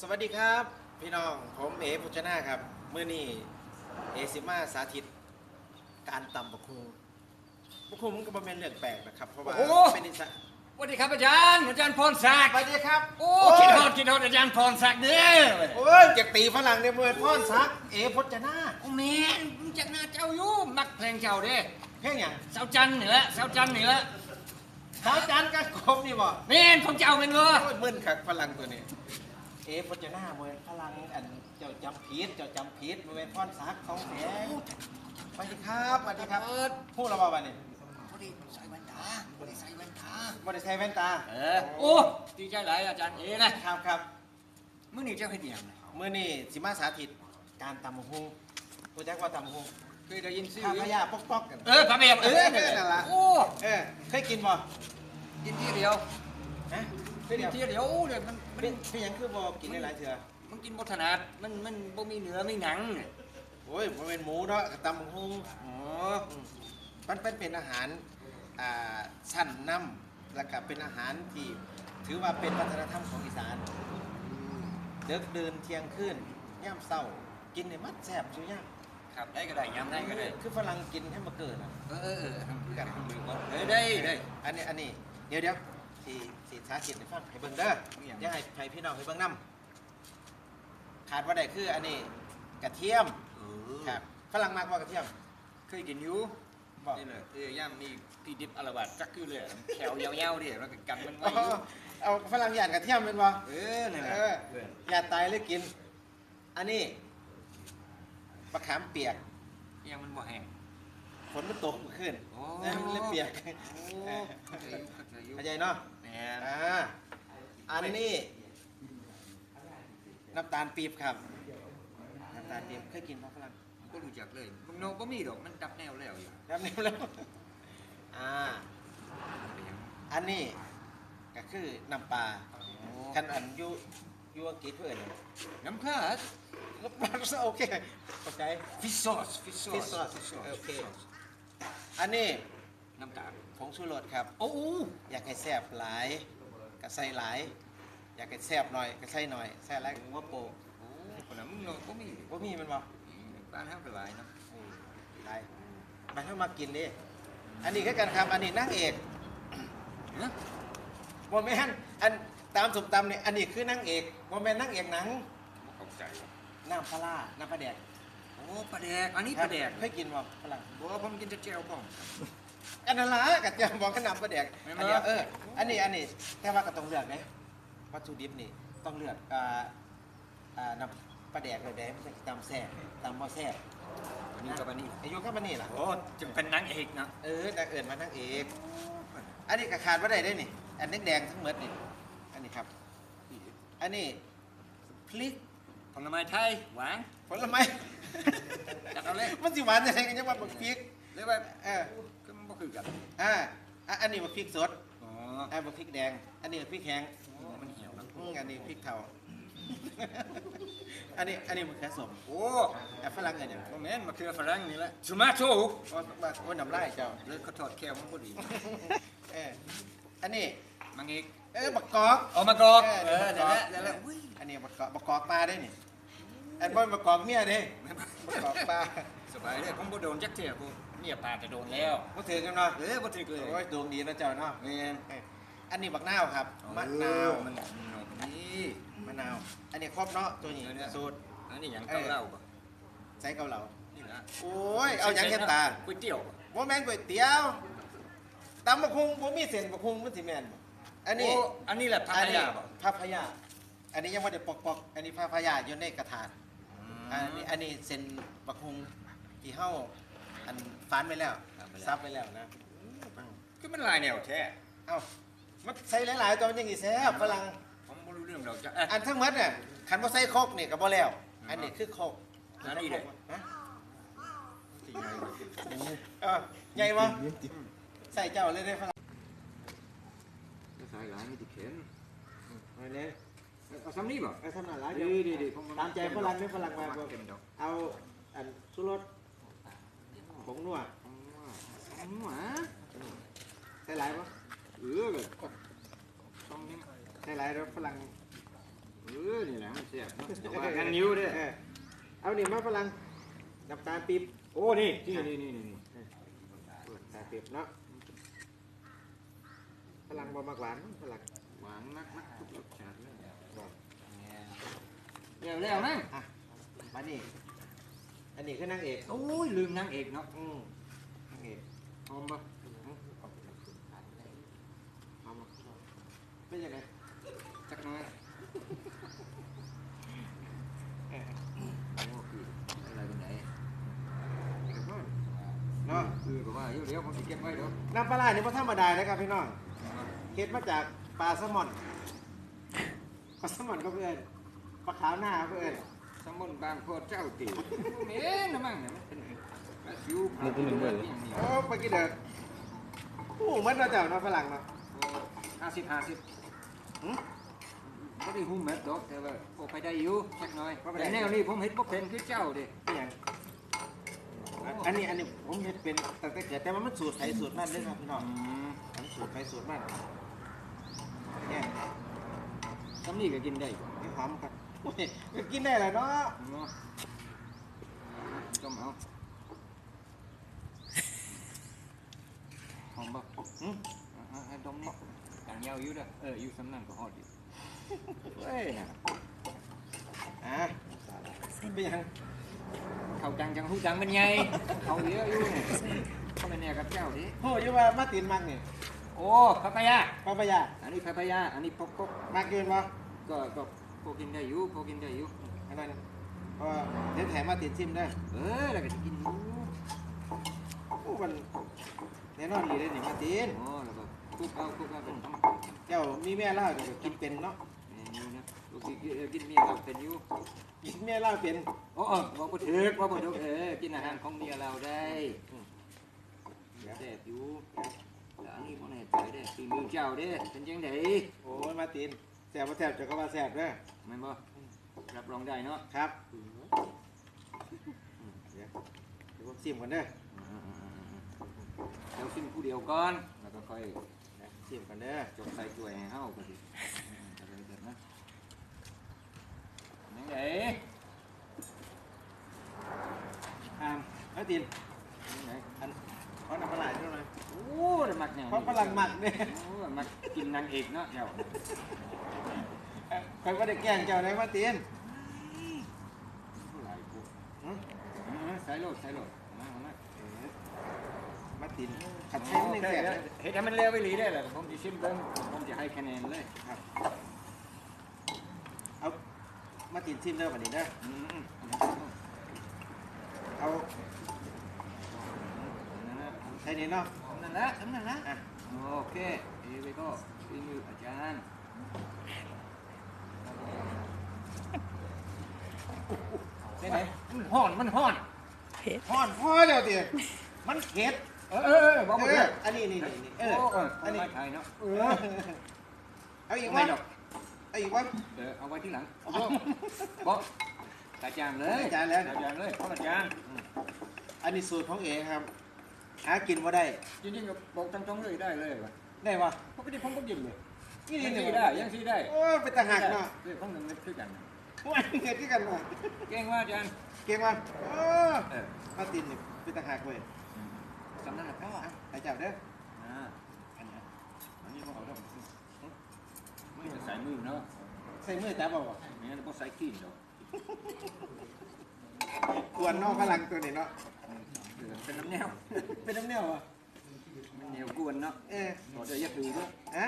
สวัสดีครับ พี่น้องผมเอพุชนาครับเมื่อนี้เอซิมาสาธิต การตำบักคุงบักคุงมันก็บ่แม่นเรื่องแปลกนะครับเพราะว่าโอ้โห เป็นนิสัยสวัสดีครับอาจารย์ อาจารย์พรศักดิ์สวัสดีครับโอ้คิดฮอดคิดฮอดอาจารย์พรศักดิ์เด้อโอ้ยจากตีฝรั่งในเมืองพ่อนซัก เอพจนาโอ้แม่นผมจากหน้าเจ้าอยู่มักเพลงเจ้าเด้เพ่งอย่างสาวจันทร์เหนือสาวจันทร์เหนือสาวจันทร์กับคมนี่บ่แม่นของเจ้าเป็นบ่โอ้ยมึนคักฝรั่งตัวนี้ เอพจนาเมืองฝรั่งอันเจ้าจำผิดเจ้าจำผิดเมืองพ่อนซักของแท้สวัสดีครับสวัสดีครับเปิดพูดเราบ่าวันนี้พอดีใส่แว่นตาพอดีใส่แว่นตาบ่ได้ใส่แว่นตา เออ โอ้ดีใจหลายอาจารย์เอนะครับครับมื้อนี้เจ้าเฮ็ดหยังนะเมื่อนี่สิมาสาธิตการตำบักหุงรู้จักว่าตำบักหุงเคยได้ยินชื่อข้าวพยาปอกปอกๆกันเออพระเบียบเออเออนั่นล่ะโอ้เออเคยกินบ่กินทีเดียวฮะ กินทีเดียวเดี๋ยวมันมันเป็นเป็นหยังคือบ่กินได้หลายเถื่อมันกินบ่ถนัดมันมันบ่มีเนื้อมีหนังโอ้ยบ่เป็นหมูเนาะกับตำบักหุงอ๋ออืมมันเป็นเป็นอาหารอ่าชั้นนำแล้วก็เป็นอาหารที่ถือว่าเป็นวัฒนธรรมของอีสานเดิกเดินเที่ยงคืนย่ำเศร้า กินในมัดแซ่บสุดย่างครับได้ก็ได้ยำได้ก็ได้คือฝรั่งกินให้มาเกิดอะ เออเออเออทำกันทำมือก่อนเออได้ได้ อันนี้อันนี้เดี๋ยวเดี๋ยว สีสีสาธิตให้ฟังให้เบิ่งเด้อมีหยังเดี๋ยวให้ให้พี่น้องให้เบิ่งนํขาดว่าได้คืออันนี้กระเทียมเออครับฝรั่งมากกว่ากระเทียม เคยกินอยู่บอกนี่เลยเออย่ำนี่พี่ดิบอลาวัดจักคือเลยแถวยาวๆดิแล้วก็กันมันเอาไว้อยู่เอาฝรั่งหยาดกระเทียมเป็นบ่เออนั่นแหละเออเออหยาดตายเลยกิน อันนี้มะขามเปียกยังมันบ่แห้งฝนมันตกเมื่อคืนโอ้เออมันเลยเปียกโอ้เข้าใจอยู่เข้าใจอยู่เข้าใจเนาะ แหม่อ่าอันนี้น้ำตาลปี๊บครับน้ำตาลปี๊บเคยกินป่ะฝรั่งก็รู้จักเลยมึงโนบ่มีดอกมันดับแนวแล้วอยู่น้ำนิ่มแล้วอ่าเป็นหยังอันนี้ก็คือน้ำปลาโอ้คันอันอยูอยูอังกฤษเพื่อนน้ำข้าโอเคเข้าใจฟิชซอสฟิชซอ Fish ส sauce ฟิชซอสโอเคอันนี้ น้ำตาลผงชูรสครับ โอ้โหอยากให้แซ่บหลายก็ใส่หลาย อยากให้แซ่บหน่อยก็ใส่หน่อยใส่หลายก็ว่าโปะโอ้คนนั้นมึงโนบ่มีว่ามีมันบ่บ้านเฮาก็หลายเนาะอืมหลายมันให้มากินดิอันนี้ก็กันครับ อันนี้นางเอกเนาะโมแมนอันตามสมตำเนี่ยอันนี้คือนางเอกโมแมนนางเอกหนังบ่เข้าใจน้ำปลาร้าน้ำปลาแดกโอ้ปลาแดกอันนี้ปลาแดกเคยกินบ่ฝรั่งบ่ผมกินแต่แจ่วบ้อง อันนั้นละกับจะบอกขนาดปลาแดกไม่อันมาเนี้ยเอออันนี้อันนี้แต่ว่าก็ต้องเลือกนะวัตถุดิบนี่ต้องเลือกอ่าอ่าน้ำปลาแดกเลยเด้ไม่ใช่ตำแซ่บตำบ่แซ่บอันนี้กับอันนี้อายุก็มานี่ล่ะ โอ้จึงเป็นนางเอกนะเออนางเอิญมานางเอกอันนี้ก็ขาดว่าได้ได้นี่ อันแดงๆทั้งหมดนี่ อันนี้ครับ อันนี้พริกผลไม้ไทยหวาน ผลไม้จัดเอาเลย มันสิหวานยังไงกันยังว่าบักพริกหรือว่าเออก็มันบ่ คือกันอ่าอะอันนี้บักพริกสดอ๋ออันบักพริกแดง อันนี้บักพริกแห้งมันเหี่ยวนะอืมอันนี้พริกเทาอันนี้อันนี้มันแค่สมโอ้อะฝรั่งเงินอย่างบ่แม่นมะเขือฝรั่งนี่แหละซูมาโตว่าว่าว่าน้ำลายเจ้าเลยเขาทอดแก้วมันบ่ดีเอออันนี้มังเอกเออบักกอกเอามากอกเอเอออเดี๋เดี๋ยยววละละเดี๋เดี๋ยยววละละอันนี้บักกอกบักกอกปลาได้นี่อันบนบักกอกเมียเด้บักกอกปลาสบายเลยผมบ่โดนจักเที่ยกู เนี่ยปลาจะโดนแล้วมาถึงกันเนาะเออบ่ถึกเลยโอ้ยดวงดีนะเจ้าเนาะแม่นเอออันนี้บักนาวครับมะนาวมันนี่มะนาว อันนี้ครบเนาะตัวนี้เออเนี่ยสูตรอันนี้หยังเกาเหล้าบ่ใส่เกาเหลานี่ล่ะโอ้ยเอาหยังแค่ตาก๋วยเตี๋ยวบ่บ่แม่นก๋วยเตี๋ยวตำบักคุงบ่มีเส้นบักคุงมันสิแม่นบ่อันนี้โอันนี้แหละพัทยาบ่พัพยาอันนี้ยังไม่ได้ปอกปอกๆอันนี้พัพยาอยู่ในกระถางอันนี้อันนี้เส้นบักคุงที่เฮา อันฟานไปแล้ว ซับไปแล้วนะคือมันหลายแนวแท้เอ้ามันใส่หลายๆตัวมันยังอีแซ่บฝรั่งผมบ่รู้เรื่องดอกจ้ะเอ๊ะ อันทั้งหมดเนี่ยคันบ่ใส่โคกนี่ก็บ่แล้ว อันนี้คือโคกอันนี้เด้ ฮะที่ไงวะเออใหญ่บ่ใส่เจ้าเลยได้ฝรั่งสายหลายมีที่เข็นเอาเลยเอาซ้ำนี่บ่เอาทำหน้าหลายดีดีดีผมตามใจฝรั่งไม่ฝรั่งมาบ่เข็นดอกเอาอันชูรส ผงนัวซ้ำหวาใส่หลายบ่เออเลยซ้ำนี่ใส่หลายแล้วฝรั่งเออนี่แหละมันเสียบเนาะแต่ว่ากันนิ้วเด้อเออเอานี่มาฝรั่งน้ำตาลปี๊บโอ้นี่นี่นี่นี่นี่น้ำตาลปี๊บเนาะฝรั่งบ่มักหวานฝรั่งหวานนักนักทุกรสชาติเลยบ่เร็วเร็วนะอะมานี่ อันนี้คือนางเอกโอ้ยลืมนางเอกเนาะอืมนางเอกหอมปะเอามาเป็นยังไงจักหน้อยเออโอ้คืออะไรเป็นไหนเดี๋ยวก่อนเนาะคือก็ว่าเดี๋ยวเดี๋ยวผมจะเก็บไว้เดี๋ยวน้ำปลาไหลนี่บ่ธรรมดานะครับพี่น้องเฮ็ดมาจากปลาแซลมอนปลาแซลมอนก็เพื่อนปลาขาวหน้าก็เพื่อน สมุนบางโพดเจ้าตีเม็นนะมั้งเนี่ยมันเป็นปลาซิวปลาซิวแบบนี้โอ้ปลากี่เดือดโอ้มันมาจากเนาะฝรั่งเนาะห้าสิบห้าสิบหืมไม่ได้หุ้มเม็ดดอกแต่ว่าโอ้ไปได้อยู่สักหน่อยแต่แนวนี้ผมเห็นพวกเป็นคือเจ้าดิเป็นหยังอันนี้อันนี้ผมเฮ็ดเป็นตั้งแต่เกิดแต่ว่ามันสูตรไทยสูตรมันเลยครับพี่น้องอืมมันสูตรไทยสูตรมันเนี่ยซ้ำนี่ก็กินได้บ่มีหอมครับโอ้ยก็กินได้แหละเนาะเนาะต้มเอาหอมบ่หืมอ่าให้ต้มนี่ต่างยาวอยู่เด้อเอออยู่สำนักก็ฮอดอยู่เฮ้ยอะเป็นหยังเขาจังจังหูจังเป็นไงเขาเยอะอยู่เนี่ยเขาเป็นแนวกับเจ้าดิโหอยู่ว่ามาตินมักนี่โอ้พัพายาปลาปะยาอันนี้พัพายาอันนี้ปกปกมากเกินบ่ก็ก็ พอกินได้อยู่พอกินได้อยู่อันนั้นเพราะว่าเดี๋ยวแถมมาติดชิมได้อเออแล้วก็จะกินอยู่โอ้มันแน่นอนดีเลยนี่มาตินโอ้แล้วก็คลุกเอาคลุกเอาเป็นต้มเจ้ามีแม่เล่าเดี๋ยวกินเป็นเนาะเมนูนะลูกกินเออกินเมียเราเป็นอยู่กินแม่เล่าเป็นโอ้เออว่าบ่ถึกว่าบ่ถึกเออกินอาหารของเมียเราได้แซ่บอยู่แล้วอันนี้บ่แน่ใจเด้ฝีมือเจ้าเด้เป็นจังไดโอ้ยมาตินแซ่บบ่แซ่บเจ้าก็ว่าแซ่บเด้อแม่นบ่รับรองได้เนาะครับอืมเดี๋ยวเดี๋ยวผมชิมก่อนเด้อเดี๋ยวชิมผู้เดียวก่อนแล้วก็ค่อยเดี๋ยวชิมก่อนเด้อจกใส่ถ้วยให้เฮาก็สิอะไรแบบนั้นจังไดอ่ามมาตินจังไดอันขอน้ำปลาไหลเท่าไหร่โอ้ยมักแนวนี้เพราะฝรั่งมักเนี่ยโอ้ยมักกินนางเอกเนาะเจ้าใครว่าได้แกล้งเจ้าได้มาตินหลายผู้หืมเออใส่โลดใส่โลดมาเอามาเออมาตินขัดใช้หนึ่งแสนโอเคเฮ็ดให้มันเร็วไปหลีได้แหละผมจะชิมเบิ่งผมจะให้คะแนนเลยครับเอามาตินชิมเด้อวันนี้เด้ออืมเอานั่นนะใช้นี่เนาะ นั่นนะนั่นนะอะโอเคเอไปก็ฝีมืออาจารย์เป็น ไงมันห่อนมันห่อนพ่อนพ่อเจ้าติมันเผ็ดเออเออเออบอกเอมาเลอยอันนี้นี่นี่นี่เอเอออเอออัอันนนี้นี้ไทยเนาะเออเอาอีกไม่วะดอกเอาอีกวะเออเอาไว้ที่หลังบอกบอกอาจารย์เลยอาจารย์แล้วอาจารย์เลยเพราะอาจารย์อันนี้สูตรของเองครับหากินบ่ได้จริงๆก็บอกตรงๆเลยได้เลยว่ะได้ปะปกติผมก็กินเลยนี่ยังนี่ซีได้ยังซีได้โอ้เป็นตาหักเนาะเออผมหนึ่งเม็ดคือกัน ว่าเกิดที่กันมาเก่งว่าอาจารย์เก่งมาโอ้เออมาตินนี่เป็นตาหักเว้ยสำนักละพ่ออะให้เจ้าเด้ออ่าอันนี้อันนี้ผมเอาแล้วไม่จะใส่มือเนาะใส่มือจับเอาบ่ไม่งั้นก็ใส่ขี้นดอกกวนเนอกพลังตัวนี้เนาะเออเป็นน้ำแนวเป็นน้ำเนียวอะมันแนวกวนเนาะเออต่อเดี๋ยวยัดดูด้วยฮะ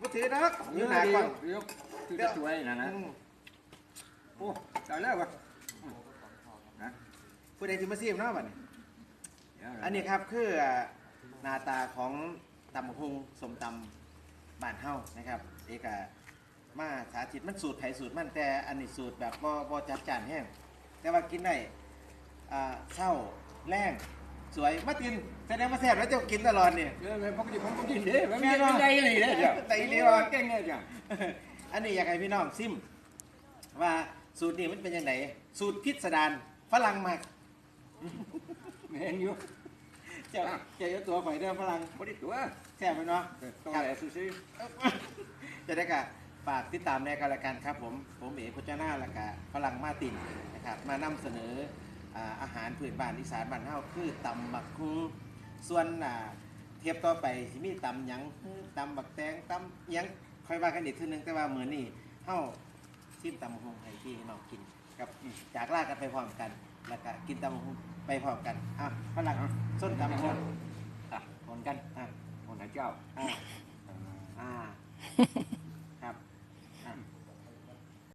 บ่ถือดอกอยู่หน้ากล้องเดี๋ยวคือจะสวยนะนะอืม โอ้ได้แล้ววะนะผู้ใดที่มาซีมเนาะบัดนี้เดี๋ยวอันนี้ครับคือหน้าตาของตำบักหุงสมตำบ้านเฮานะครับ เอกอะมาสาธิตมันสูตรไผสูตรมันแต่อันนี้สูตรแบบบ่บ่จัดจานแห้งแต่ว่ากินได้อ่าเช้าแรงสวยมาตินแสดงว่าแซ่บแล้วเจ้ากินตลอดนี่เดี๋ยวเลยปกติผมก็กินเด้มันไม่ได้ใจเลยเด้เจ้าใจดีว่ะ เก่งเนี่ยจ้ะอันนี้อยากให้พี่น้องซิมว่า สูตรนี้มันเป็นยังไงสูตรพิสดารฝรั่งมากเห็นอยู่เจ้าเจ้าเอาตัวข่อยเด้อฝรั่งบริตัวแซ่บไหมเนาะต้องอะไรซื้อจะได้กะฝากติดตามในการรายการครับ ผมผมเอกพจนาและกะฝรั่งมาตินนะครับมานำเสนออ่าอาหารพื้นบ้านอีสานบ้านเฮาคือตำบักฮุงส่วนอ่าเทียบต่อไปสิมีตำหยังตำบักแตงตำหยังค่อยว่ากันอีกทีนึงแต่ว่ามื้อนี้เฮา ซิมตำบักฮุงให้พี่น้องกินกับจากลากันไปพร้อมกัน แล้วก็กินตำบักฮุงไปพร้อมกันอะฝรั่งส้นตำบักฮุงอะคนกันอะหนไหนเจ้าอะอ่า